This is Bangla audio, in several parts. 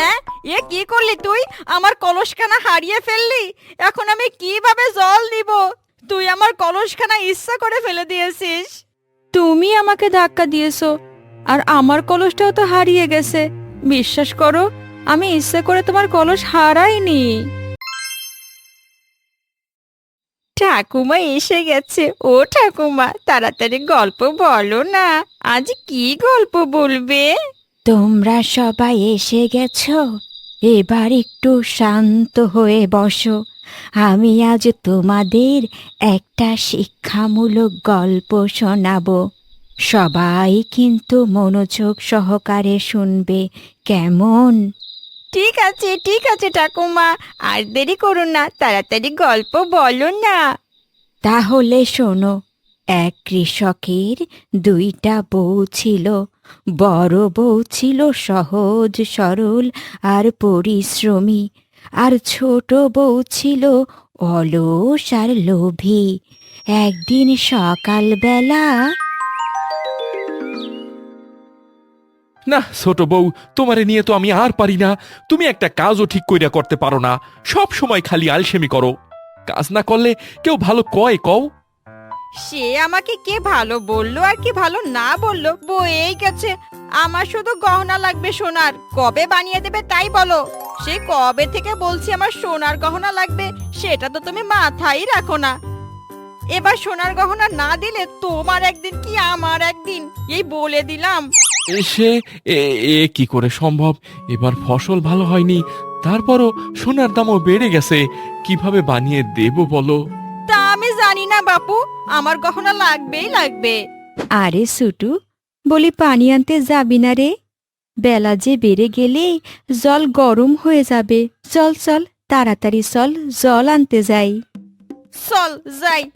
হ্যাঁ? এ কি করলি তুই? আমার কলসখানা হারিয়ে ফেললি? এখন আমি কীভাবে জল দিব তুই আমার কলসখানা ইচ্ছা করে ফেলে দিয়েছিস। তুমি আমাকে ধাক্কা দিয়েছ আর আমার কলসটাও তো হারিয়ে গেছে। বিশ্বাস করো আমি ইচ্ছে করে তোমার কলস হারাইনি। ঠাকুমা এসে গেছে। ও ঠাকুমা তাড়াতাড়ি গল্প বলো না। আজ কি গল্প বলবে? তোমরা সবাই এসে গেছ? এবার একটু শান্ত হয়ে বসো। আমি আজ তোমাদের একটা শিক্ষামূলক গল্প শোনাব। সবাই কিন্তু মনোযোগ সহকারে শুনবে। কেমন? ঠিক আছে ঠিক আছে ঠাকুমা। আর দেরি করুন না তাড়াতাড়ি গল্প বলো না। তাহলে শোনো এক কৃষকের দুইটা বউ ছিল। বড় বউ ছিল সহজ, সরল আর পরিশ্রমী। আর ছোট বউ ছিল অলস আর লোভী। একদিন সকালবেলা না, ছোট বউ, তোমারে নিয়ে তো আমি আর পারি না। তুমি একটা কাজও ঠিক কইরা করতে পারো না। সব সময় খালি আলসেমি করো। কাজ না করলে কেউ ভালো কয় কও? সে আমাকে কে ভালো বলল আর কি ভালো না বলল বয়েই গেছে। আমার শুধু গহনা লাগবে সোনার। কবে বানিয়ে দেবে তাই বলো। সে কবে থেকে বলছি আমার সোনার গহনা লাগবে, সেটা তো তুমি মাথায় রাখো না। এবার সোনার গহনা না দিলে তোমার একদিন কি আমার একদিন? এই বলে দিলাম। এসে এ কি করে সম্ভব? এবার ফসল ভালো হয়নি, তারপরও সোনার দামও বেড়ে গেছে। কীভাবে বানিয়ে দেব বলো? বাপু আমার গহনা লাগবেই লাগবে। আরে সুটু বলি পানি আনতে যাবি না রে? বেলা যে বেড়ে গেলে জল গরম হয়ে যাবে। চল চল তাড়াতাড়ি চল জল আনতে যাই। চল যাই।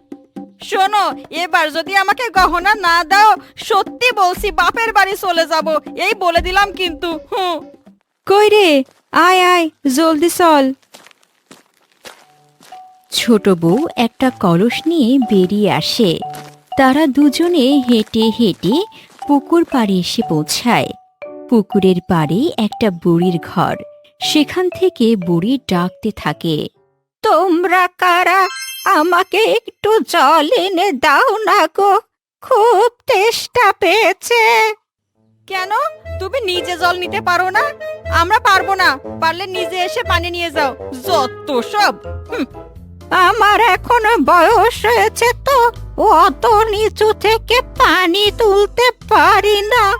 শোনো এবার যদি আমাকে গহনা না দাও সত্যি বলছি বাপের বাড়ি চলে যাব এই বলে দিলাম কিন্তু হুঁ। কই রে? আয় আয় জলদি চল। ছোট বউ একটা কলস নিয়ে বেরিয়ে আসে। তারা দুজনে হেঁটে হেঁটে পুকুর পাড়ে এসে পৌঁছায়। পুকুরের পাড়ে একটা বুড়ির ঘর। সেখান থেকে বুড়ি ডাকতে থাকে তোমরা কারা? আমাকে একটু জল এনে দাও না গো খুব তেষ্টা পেয়েছে। কেন? তুমি নিজে জল নিতে পারো না? আমরা পারব না। পারলে নিজে এসে পানি নিয়ে যাও। যত সব। হুম, আমার এখনও বয়স হয়েছে তো অত নিচু থেকে পানি তুলতে পারি না।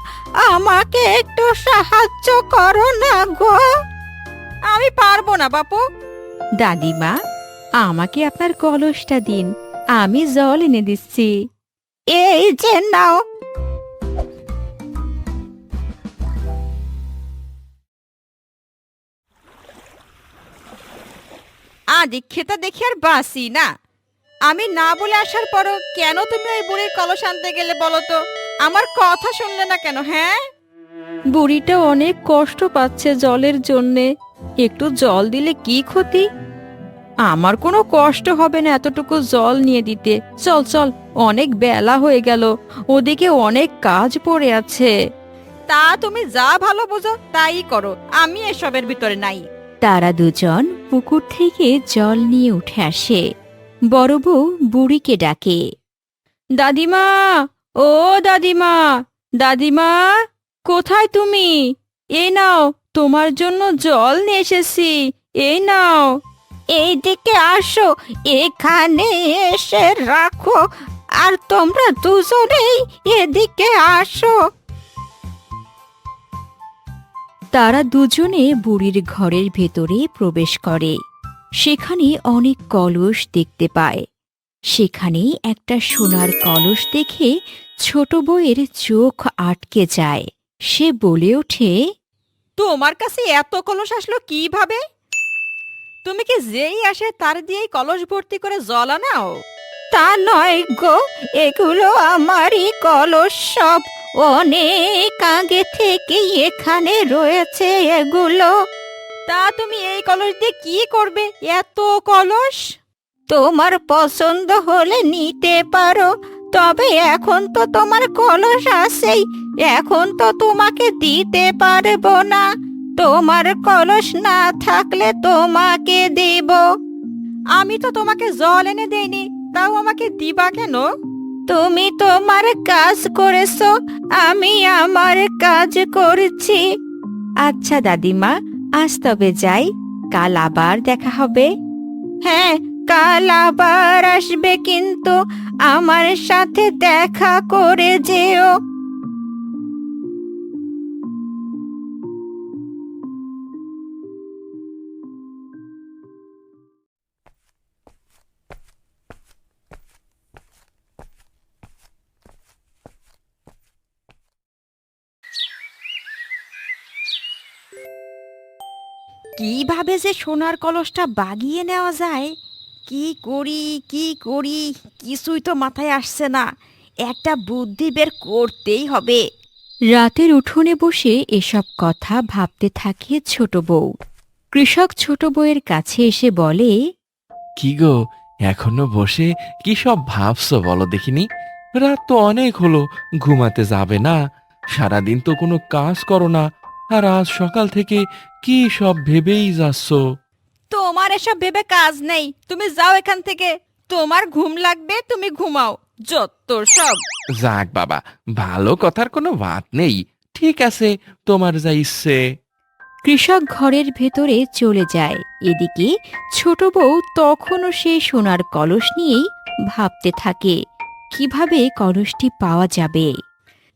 আমাকে একটু সাহায্য করো না গো। আমি পারব না বাপু। দাদিমা আমাকে আপনার কলসটা দিন। আমি জল এনে দিচ্ছি। এই যে নাও আদিক্ষেতা দেখি আর বাসি না। আমি না বলে আসার পরও কেন তুমি ওই বুড়ির কলস আনতে গেলে বলো তো? আমার কথা শুনলে না কেন হ্যাঁ? বুড়িটা অনেক কষ্ট পাচ্ছে জলের জন্যে। একটু জল দিলে কি ক্ষতি? আমার কোনো কষ্ট হবে না এতটুকু জল নিয়ে দিতে। চল চল অনেক বেলা হয়ে গেল। ওদিকে অনেক কাজ পড়ে আছে। তা তুমি যা ভালো বোঝো তাই করো। আমি এসবের ভিতরে নাই। তারা দুজন পুকুর থেকে জল নিয়ে উঠে আসে। বড় বউ বুড়িকে ডাকে, দাদিমা, ও দাদিমা দাদিমা, কোথায় তুমি? এই নাও, তোমার জন্য জল নিয়ে এসেছি, এই নাও। এইদিকে আসো, এখানে এসে রাখো, আর তোমরা দুজনেই এদিকে আসো। তারা দুজনে বুড়ির ঘরের ভেতরে প্রবেশ করে। সেখানে অনেক কলস দেখতে পায়। সেখানে একটা সোনার কলস দেখে ছোট বউয়ের চোখ আটকে যায়। সে বলে ওঠে, তোমার কাছে এত কলস আসলো কীভাবে? তুমি কি যেই আসে তার দিয়েই কলস ভর্তি করে জল আনাও তা নয় গো, এগুলো আমারই কলস সব। অনেক আগে থেকে এখানে রয়েছে এগুলো। তা তুমি এই কলস দিয়ে কি করবে? এত কলস? তোমার পছন্দ হলে নিতে পারো তবে এখন তো তোমার কলস আছেই। এখন তো তোমাকে দিতে পারব না। তোমার কলস না থাকলে তোমাকে দেব। আমি তো তোমাকে জল এনে দেইনি তাও আমাকে দিবা কেন? তুমি তোমার কাজ করেছ, আমি আমার কাজ করছি। আচ্ছা দাদিমা, আজ তবে যাই, কাল আবার দেখা হবে। হ্যাঁ কাল আবার আসবে, কিন্তু আমার সাথে দেখা করে যেও। কীভাবে যে সোনার কলসটা বাগিয়ে নেওয়া যায়? কি করি কি করি? কিছুই তো মাথায় আসছে না। একটা বুদ্ধি বের করতেই হবে। রাতের উঠোনে বসে এসব কথা ভাবতে থাকে ছোট বউ। কৃষক ছোট বউয়ের কাছে এসে বলে কি গো এখনও বসে? কি সব ভাবছ বলো দেখিনি? রাত তো অনেক হলো ঘুমাতে যাবে না। সারাদিন তো কোনো কাজ করো না। আর আজ সকাল থেকে কি সব ভেবেই যাচ্ছ? তোমার এসব ভেবে কাজ নেই। তুমি যাও এখান থেকে। তোমার ঘুম লাগবে তুমি ঘুমাও। যত সব। যাক বাবা ভালো কথার কোনো বাত নেই। ঠিক আছে তোমার যা ইচ্ছে। কৃষক ঘরের ভেতরে চলে যায়। এদিকে ছোট বউ তখনও সেই সোনার কলস নিয়েই ভাবতে থাকে কীভাবে কলসটি পাওয়া যাবে?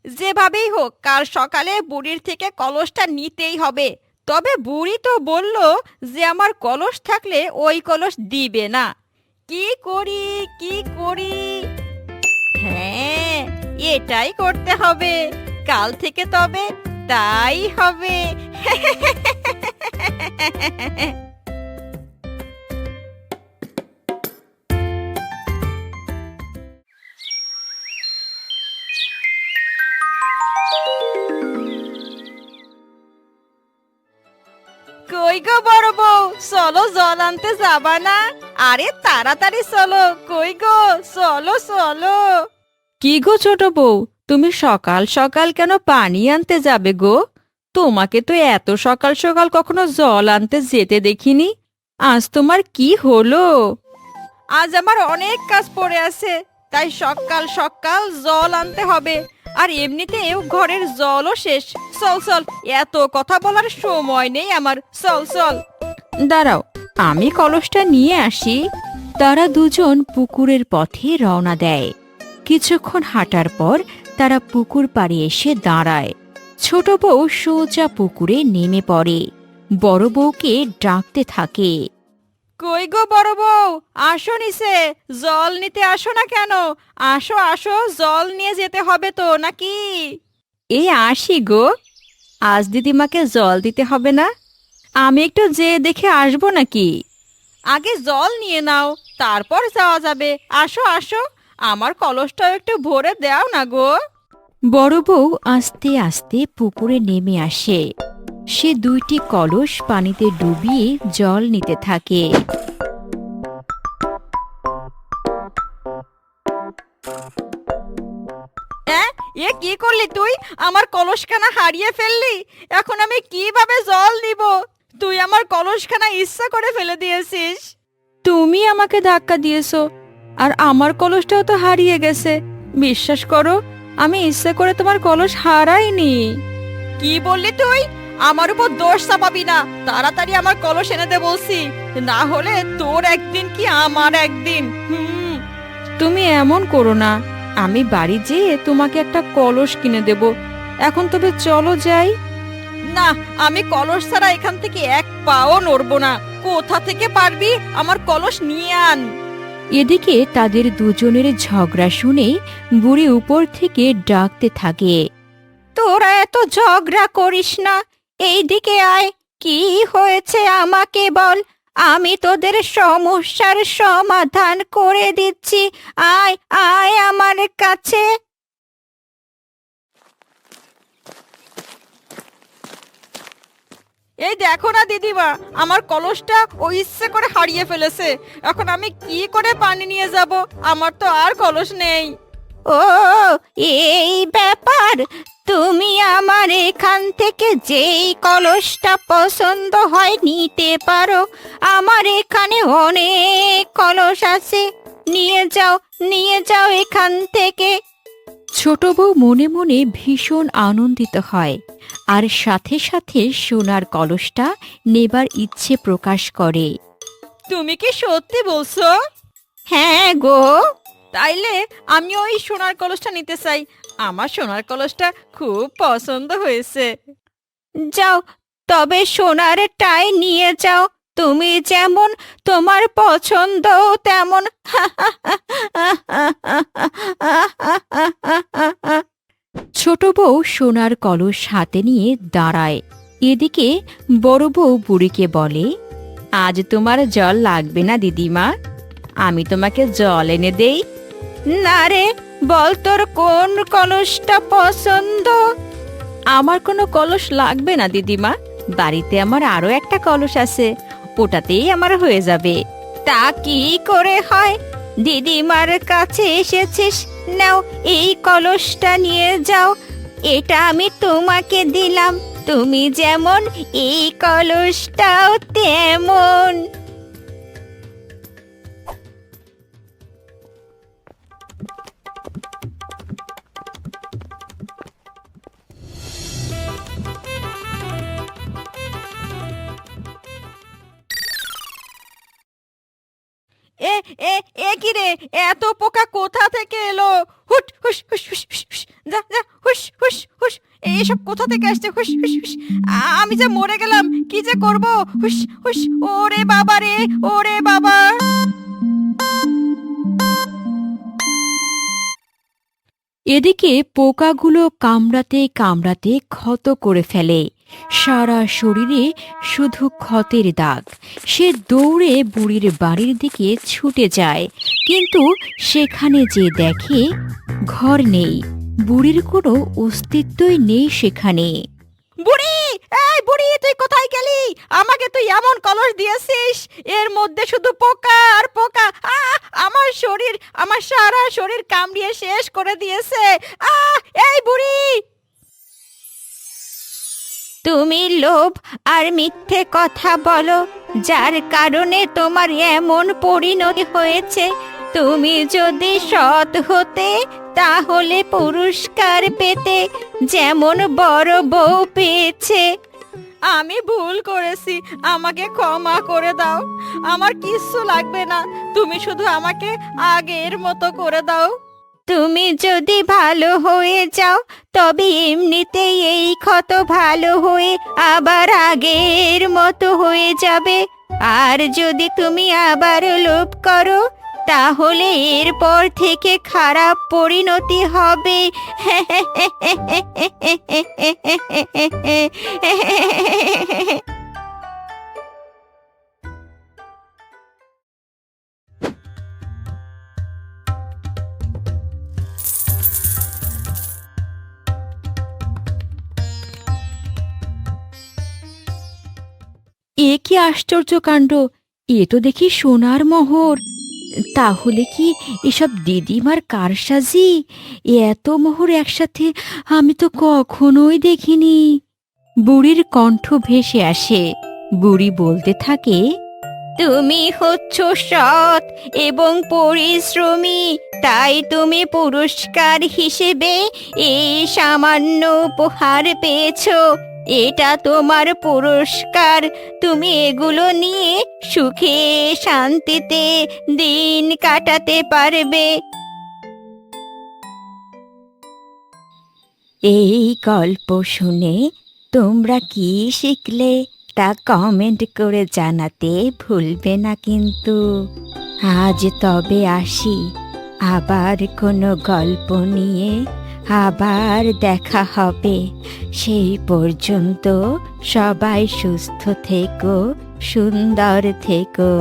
যেভাবেই হোক, কাল সকালে বুড়ির থেকে কলসটা নিতেই হবে। তবে বুড়ি তো বলল যে, আমার কলস থাকলে ওই কলস দিবে না। কি করি কি করি? হ্যাঁ এটাই করতে হবে। কাল থেকে তবে তাই হবে। জল আনতে যাবা না? আরে তাড়াতাড়ি চলো। কই গো? চলো চলো। কি গো ছোট বউ? তুমি সকাল সকাল কেন পানি আনতে যাবে গো? তোমাকে তো এত সকাল সকাল কখনো জল আনতে যেতে দেখিনি। আজ তোমার কি হলো? আজ আমার অনেক কাজ পড়ে আছে তাই সকাল সকাল জল আনতে হবে। আর এমনিতেও ঘরের জলও শেষ। চল চল এত কথা বলার সময় নেই আমার। চল চল। দাঁড়াও আমি কলসটা নিয়ে আসি। তারা দুজন পুকুরের পথে রওনা দেয়। কিছুক্ষণ হাঁটার পর তারা পুকুর পাড়ে এসে দাঁড়ায়। ছোট বউ সোজা পুকুরে নেমে পড়ে। বড় বউকে ডাকতে থাকে। কই গো বড় বউ? আসো নিচে। জল নিতে আসো না কেন? আসো আসো জল নিয়ে যেতে হবে তো নাকি? এই আসি গো। আজ দিদিমাকে জল দিতে হবে না? আমি একটু যে দেখে আসব নাকি? আগে জল নিয়ে নাও, তারপর যাওয়া যাবে। আসো আসো, আমার কলসটাও একটু ভরে দাও না গো। বড় বউ আস্তে আস্তে পুকুরে নেমে আসে। সে দুইটি কলস পানিতে ডুবিয়ে জল নিতে থাকে। এ কি করলি তুই? আমার কলসখানা হারিয়ে ফেললি। এখন আমি কীভাবে জল দিব তুই আমার কলসখানা ইচ্ছা করে ফেলে দিয়েছিস। তুমি আমাকে ধাক্কা দিয়েছ আর আমার কলসটাও তো হারিয়ে গেছে। বিশ্বাস করো আমি ইচ্ছে করে তোমার কলস হারাইনি। কি বললি তুই? আমার উপর দোষ চাপাবি না। তাড়াতাড়ি আমার কলস এনে দে বলছি। না হলে তোর একদিন কি আমার একদিন? হুম। তুমি এমন করো না। আমি বাড়ি যেয়ে তোমাকে একটা কলস কিনে দেব। এখন তবে চলো যাই। না আমি কলস ছাড়া এখান থেকে এক পাও নড়বো না। কোথা থেকে পারবি? আমার কলস নিয়ে আন। এদিকে তাদের দুজনের ঝগড়া শুনে বুড়ি উপর থেকে ডাকতে থাকে। তোরা এত ঝগড়া করিস না। এইদিকে আয় কি হয়েছে আমাকে বল। আমি তোদের সমস্যার সমাধান করে দিচ্ছি। আয় আয় আমার কাছে। এই দেখো না দিদিমা, আমার কলসটা ও ইচ্ছে করে হারিয়ে ফেলেছে। এখন আমি কি করে পানি নিয়ে যাব? আমার তো আর কলস নেই। ও, এই ব্যাপার, তুমি আমার এখান থেকে যেই কলসটা পছন্দ হয় নিতে পারো। আমার এখানে অনেক কলস আছে। নিয়ে যাও নিয়ে যাও এখান থেকে। ছোট বউ মনে মনে ভীষণ আনন্দিত হয়। আর সাথে সাথে সোনার কলসটা নেবার ইচ্ছে প্রকাশ করে। তুমি কি সত্যি বলছো? হ্যাঁ গো। তাইলে আমি ওই সোনার কলসটা নিতে চাই। আমার সোনার কলসটা খুব পছন্দ হয়েছে। যাও তবে সোনারটাই নিয়ে যাও। তুমি যেমন তোমার পছন্দ তেমন ছোট বউ সোনার কলস হাতে নিয়ে দাঁড়ায়। এদিকে বড় বউ বুড়িকে বলে, আজ তোমার জল লাগবে না দিদিমা। আমি তোমাকে জল এনে দেই। না রে, বল তোর কোন কলসটা পছন্দ? আমার কোনো কলস লাগবে না দিদিমা। বাড়িতে আমার আরও একটা কলস আছে। ওটাতেই আমার হয়ে যাবে। তা কি করে হয়? দিদিমার কাছে এসেছিস। নাও এই কলসটা নিয়ে যাও। এটা আমি তোমাকে দিলাম। তুমি যেমন এই কলসটাও তেমন। কি রে এত পোকা কোথা থেকে এলো? হুট হুস হুস হুস হুস যা যা হুস হুস হুস এসব কোথা থেকে আসছে? হুস হুস হুস আমি যে মরে গেলাম, কি যে করব? হুস হুস ওরে বাবা রে, ওরে বাবা। এদিকে পোকাগুলো কামড়াতে কামড়াতে ক্ষত করে ফেলে। সারা শরীরে শুধু ক্ষতের দাগ। সে দৌড়ে বুড়ির বাড়ির দিকে ছুটে যায়। কিন্তু সেখানে যে দেখে, ঘর নেই। বুড়ির কোনো অস্তিত্বই নেই সেখানে। বুড়ি! এই বুড়ি, তুই কোথায় গেলি? আমাকে তুই এমন কলস দিয়েছিস। এর মধ্যে শুধু পোকা আর পোকা। আহ, আমার শরীর, আমার সারা শরীর কামড়িয়ে শেষ করে দিয়েছে। আহ, এই বুড়ি! তুমি লোভ আর মিথ্যে কথা বলো, যার কারণে তোমার এমন পরিণতি হয়েছে। তুমি যদি সৎ হতে, তাহলে পুরস্কার পেতে যেমন বড় বউ পেয়েছে। আমি ভুল করেছি, আমাকে ক্ষমা করে দাও। আমার কিচ্ছু লাগবে না, তুমি শুধু আমাকে আগের মতো করে দাও। তুমি যদি ভালো হয়ে যাও, তবে এমনিতেই এই ক্ষত ভালো হয়ে আবার আগের মতো হয়ে যাবে। আর যদি তুমি আবার লোভ করো, তাহলে এরপর থেকে খারাপ পরিণতি হবে। এ কি আশ্চর্য কাণ্ড? এ তো দেখি সোনার মোহর। তাহলে কি এসব দিদিমার কারসাজি? এত মোহর একসাথে আমি তো কখনোই দেখিনি। বুড়ির কণ্ঠ ভেসে আসে। বুড়ি বলতে থাকে, তুমি হচ্ছ সৎ এবং পরিশ্রমী, তাই তুমি পুরস্কার হিসেবে এই সামান্য উপহার পেয়েছ। এটা তোমার পুরস্কার। তুমি এগুলো নিয়ে সুখে, শান্তিতে দিন কাটাতে পারবে। এই গল্প শুনে তোমরা কি শিখলে তা কমেন্ট করে জানাতে ভুলবে না কিন্তু। আজ তবে আসি, আবার কোনো গল্প নিয়ে আবার দেখা হবে। সেই পর্যন্ত সবাই সুস্থ থেকো সুন্দর থেকো।